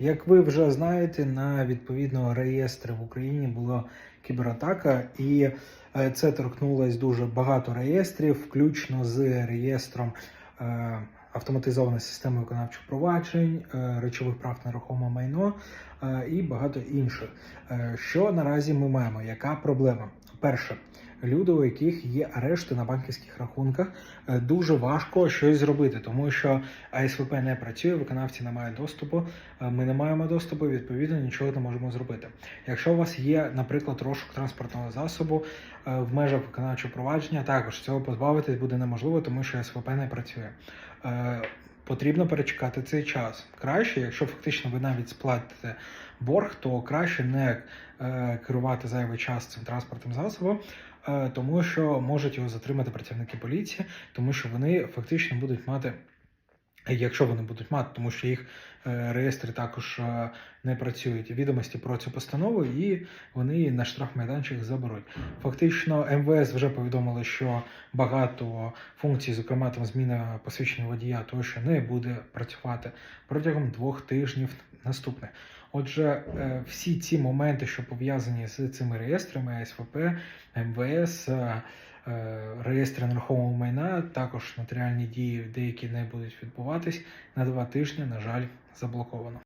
Як ви вже знаєте, на відповідного реєстру в Україні була кібератака, і е, це торкнулось дуже багато реєстрів, включно з реєстром е, автоматизованої системи виконавчих проваджень, е, речових прав на рухоме майно і багато інших. Що наразі ми маємо? Яка проблема? Перше, люди, у яких є арешти на банківських рахунках, е, дуже важко щось зробити, тому що АСВП не працює, виконавці не мають доступу. е, Ми не маємо доступу, відповідно, нічого не можемо зробити. Якщо у вас є, наприклад, розшук транспортного засобу е, в межах виконавчого провадження, також цього позбавитись буде неможливо, тому що СВП не працює. Потрібно перечекати цей час. Краще, якщо фактично ви навіть сплатите борг, то краще не е, керувати зайвий час цим транспортним засобом, е, тому що можуть його затримати працівники поліції, тому що вони фактично будуть мати. Якщо вони будуть мати, тому що їх е, реєстри також е, не працюють відомості про цю постанову, і вони її на штрафмайданчик заберуть. Фактично, МВС вже повідомили, що багато функцій, зокрема там зміна посвідчення водія, тощо не буде працювати протягом двох тижнів наступних. Отже, е, всі ці моменти, що пов'язані з цими реєстрами, СВП, МВС, реєстри нерухомого майна, також нотаріальні дії деякі не будуть відбуватись на два тижні, на жаль, заблоковано.